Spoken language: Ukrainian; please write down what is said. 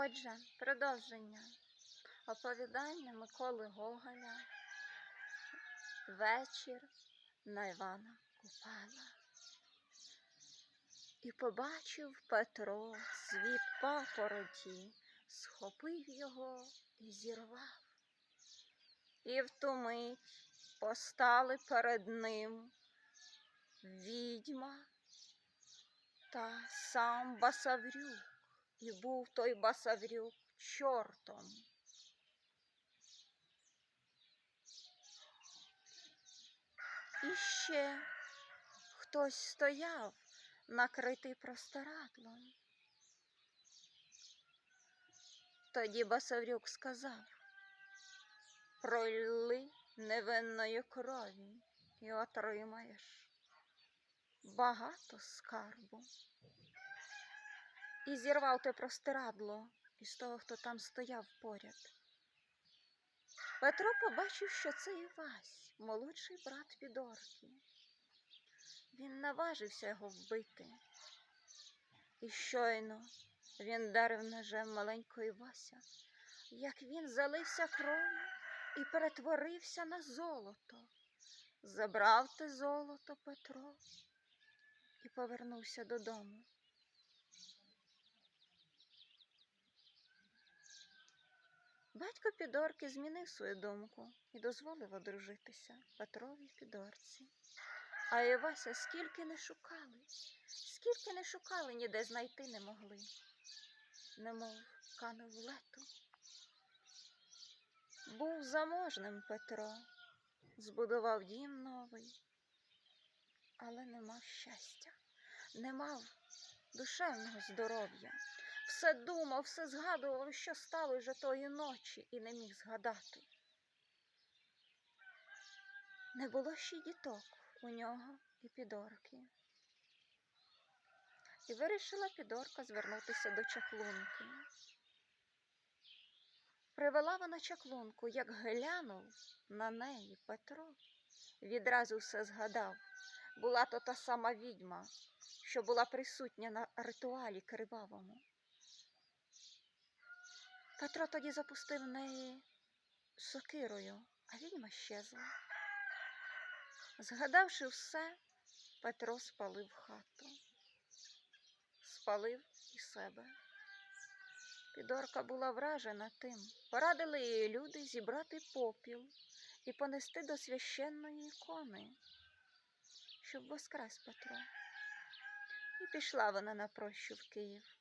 Отже, продовження оповідання Миколи Гоголя Вечір на Івана Купала. І побачив Петро світ папороті, схопив його і зірвав. І в ту мить постали перед ним відьма та сам Басаврюк. І був той Басаврюк чортом. І ще хтось стояв, накритий простирадлом. Тоді Басаврюк сказав пройли невинної крові і отримаєш багато скарбу. І зірвав те простирадло із того, хто там стояв поряд. Петро побачив, що це Івась, молодший брат Підорки. Він наважився його вбити. І щойно він дарив ножем маленького Івася, як він залився кров'ю і перетворився на золото. Забрав те золото Петро і повернувся додому. Батько Підорки змінив свою думку і дозволив одружитися Петрові Підорці. А Івася скільки не шукали, скільки не шукали, ніде знайти не могли, немов канув лету. Був заможним Петро, збудував дім новий, але не мав щастя, не мав душевного здоров'я. Все думав, все згадував, що стало вже тої ночі, і не міг згадати. Не було ще діток у нього і підорки. І вирішила підорка звернутися до чаклунки. Привела вона чаклунку, як глянув на неї Петро, відразу все згадав. Була то та сама відьма, що була присутня на ритуалі кривавому. Петро тоді запустив неї сокирою, а відьма щезла. Згадавши все, Петро спалив хату, спалив і себе. Підорка була вражена тим. Порадили їй люди зібрати попіл і понести до священної ікони, щоб воскрес Петро. І пішла вона на прощу в Київ.